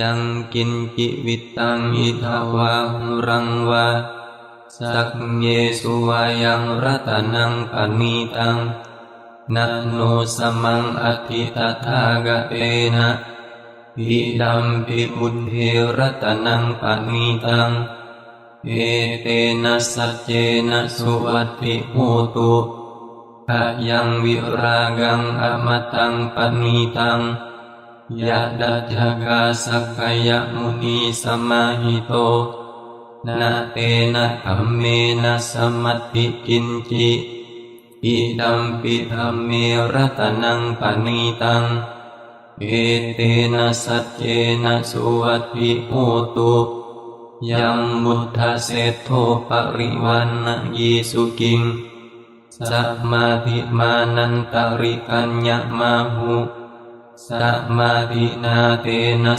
ยังกินจิวิตังอิทาวาหุรังวาสักเยสุวายังรัตนังปณิตัง นัโนสมังอธิตถากะเตนะปิดัมปิบุญเทรัตนังปณิตัง เอเตนะสัจเจนะสุวัติโหตุขยังวิรากังอมตังปณิตัง ยะดัจจกาสักขยมุนีสมาหิโตนาเตนะคัมเมนะสมัตติกินจิอิดัมปิธัมเมรัตนังปณิตังเอเตนะสัจเจนะสุวัตติโหตุยังบุทธเสธโทปริวันนะยีสุกิงสัมมาธิมานันตริกัญญมาหุ สัมมาธินาเตนะ